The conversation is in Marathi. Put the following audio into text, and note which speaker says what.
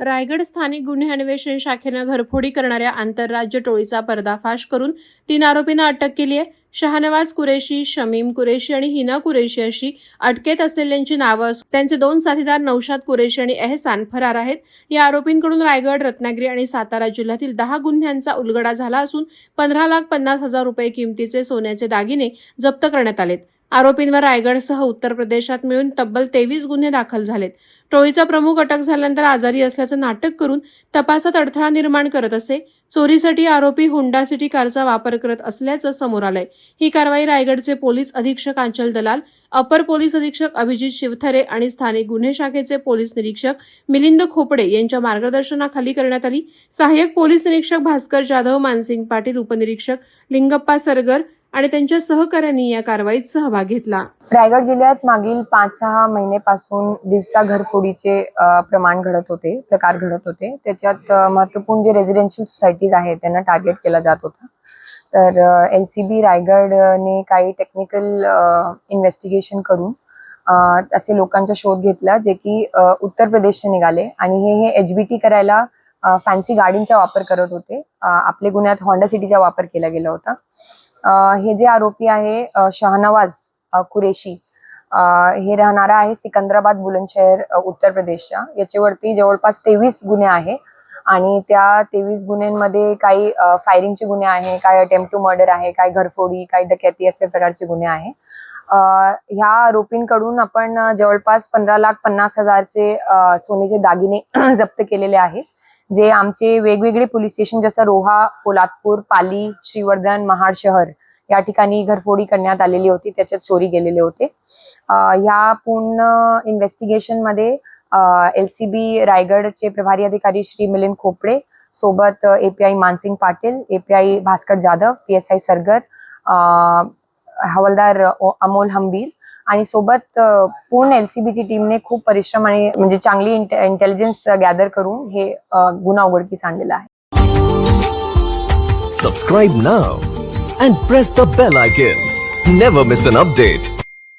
Speaker 1: रायगड स्थानिक गुन्हे अन्वेषण शाखेनं घरफोडी करणाऱ्या आंतरराज्य टोळीचा पर्दाफाश करून तीन आरोपींना अटक केली आहे शहानवाज कुरेशी शमीम कुरेशी आणि हिना कुरेशी अशी अटकेत असलेल्यांची नावं असून त्यांचे दोन साथीदार नौशाद कुरेशी आणि एहसान फरार आहेत. या आरोपींकडून रायगड रत्नागिरी आणि सातारा जिल्ह्यातील दहा गुन्ह्यांचा उलगडा झाला असून पंधरा लाख पन्नास हजार रुपये किमतीचे सोन्याचे दागिने जप्त करण्यात आलेत. आरोपींवर रायगडसह उत्तर प्रदेशात मिळून तब्बल तेवीस गुन्हे दाखल झालेत. टोळीचा प्रमुख अटक झाल्यानंतर आजारी असल्याचं नाटक करून तपासात अडथळा निर्माण करत असे चोरीसाठी आरोपी होंडा सिटी कारचा वापर करत असल्याचं समोर आलंय. ही कारवाई रायगडचे पोलीस अधीक्षक आंचल दलाल अपर पोलीस अधीक्षक अभिजित शिवथरे आणि स्थानिक गुन्हे शाखेचे पोलीस निरीक्षक मिलिंद खोपडे यांच्या मार्गदर्शनाखाली करण्यात आली. सहाय्यक पोलीस निरीक्षक भास्कर जाधव मानसिंग पाटील उपनिरीक्षक लिंगप्पा सरगर आणि त्यांच्या सहकाऱ्यांनी या कारवाईत सहभाग घेतला.
Speaker 2: रायगड जिल्ह्यात मागील पाच सहा महिनेपासून दिवसा घरफोडीचे प्रमाण घडत होते प्रकार घडत होते. त्याच्यात महत्त्वपूर्ण जे रेझिडेन्शियल सोसायटीज आहेत त्यांना टार्गेट केला जात होता. तर एल सी बी रायगडने काही टेक्निकल इन्व्हेस्टिगेशन करून असे लोकांचा शोध घेतला जे की उत्तर प्रदेशचे निघाले. आणि हे हे एच बी टी करायला फॅन्सी गाडींचा वापर करत होते. आपले गुन्ह्यात होंडा सिटीचा वापर केला गेला होता. हे जे आरोपी आहे शहनवाज कुरेशी हे राहणारा आहे सिकंदराबाद बुलंदशहर उत्तर प्रदेशच्या. याच्यावरती जवळपास तेवीस गुन्हे आहे आणि त्या तेवीस गुन्ह्यांमध्ये काही फायरिंगचे गुन्हे आहे काही अटेम्प्ट टू मर्डर आहे काही घरफोडी काही डकॅती असे प्रकारचे गुन्हे आहे. ह्या आरोपींकडून आपण जवळपास पंधरा लाख पन्नास हजारचे सोनेचे सोन्याचे दागिने जप्त केलेले आहेत. जे आमचे वेगवेगळे पोलीस स्टेशन जसं रोहा पोलादपूर पाली श्रीवर्धन महाड शहर या ठिकाणी घरफोडी करण्यात आलेली होती. त्याच्यात चोरी गेलेले होते. ह्या पूर्ण इन्व्हेस्टिगेशनमध्ये एल सी बी रायगडचे प्रभारी अधिकारी श्री मिलिंद खोपडे सोबत API Mansing Patil API Bhaskar Jadhav P S I Sargar हवालदार ओ- अमोल हंबीर आणि सोबत पूर्ण एलसीबीची टीमने खूप परिश्रम आणि म्हणजे चांगली इंटेलिजन्स गॅदर करून हे गुन्हा उघडकीस आणलेला आहे.
Speaker 3: Subscribe now and press the bell icon never miss an update